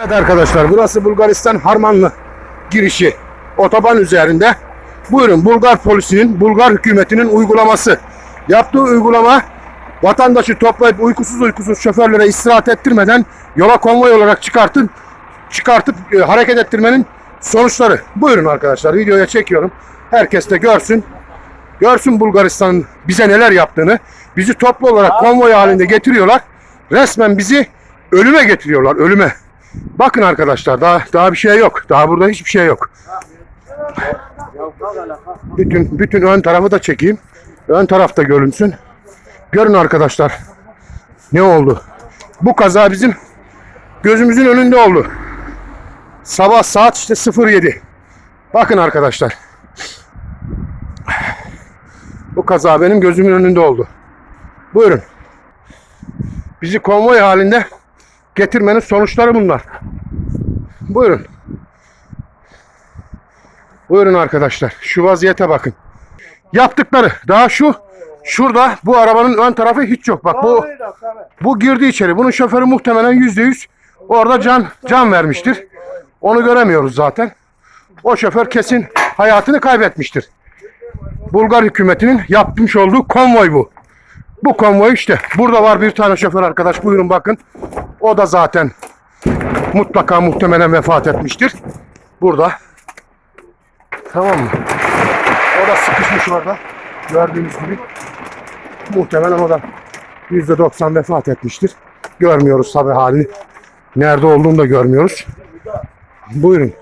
Evet arkadaşlar burası Bulgaristan Harmanlı girişi. Otoban üzerinde. Buyurun Bulgar polisinin, Bulgar hükümetinin uygulaması. Yaptığı uygulama vatandaşı toplayıp uykusuz uykusuz şoförlere istirahat ettirmeden yola konvoy olarak çıkartıp çıkartıp e, hareket ettirmenin sonuçları. Buyurun arkadaşlar videoya çekiyorum. Herkes de görsün. Görsün Bulgaristan'ın bize neler yaptığını. Bizi toplu olarak konvoy halinde getiriyorlar. Resmen bizi ölüme getiriyorlar, ölüme. Bakın arkadaşlar daha daha bir şey yok. Daha burada hiçbir şey yok. Bütün bütün ön tarafı da çekeyim. Ön tarafta görünsün. Görün arkadaşlar. Ne oldu? Bu kaza bizim gözümüzün önünde oldu. Sabah saat işte 07. Bakın arkadaşlar. Bu kaza benim gözümün önünde oldu. Buyurun. Bizi konvoy halinde getirmenin sonuçları bunlar. Buyurun. Buyurun arkadaşlar. Şu vaziyete bakın. Yaptıkları. Daha şu şurada bu arabanın ön tarafı hiç yok. Bak bu bu girdi içeri. Bunun şoförü muhtemelen yüzde yüz orada can can vermiştir. Onu göremiyoruz zaten. O şoför kesin hayatını kaybetmiştir. Bulgar hükümetinin yapmış olduğu konvoy bu. Bu konvoy işte. Burada var bir tane şoför arkadaş. Buyurun bakın. O da zaten mutlaka muhtemelen vefat etmiştir. Burada. Tamam mı? O da sıkışmış orada. Gördüğünüz gibi. Muhtemelen o da %90 vefat etmiştir. Görmüyoruz tabi halini. Nerede olduğunu da görmüyoruz. Buyurun.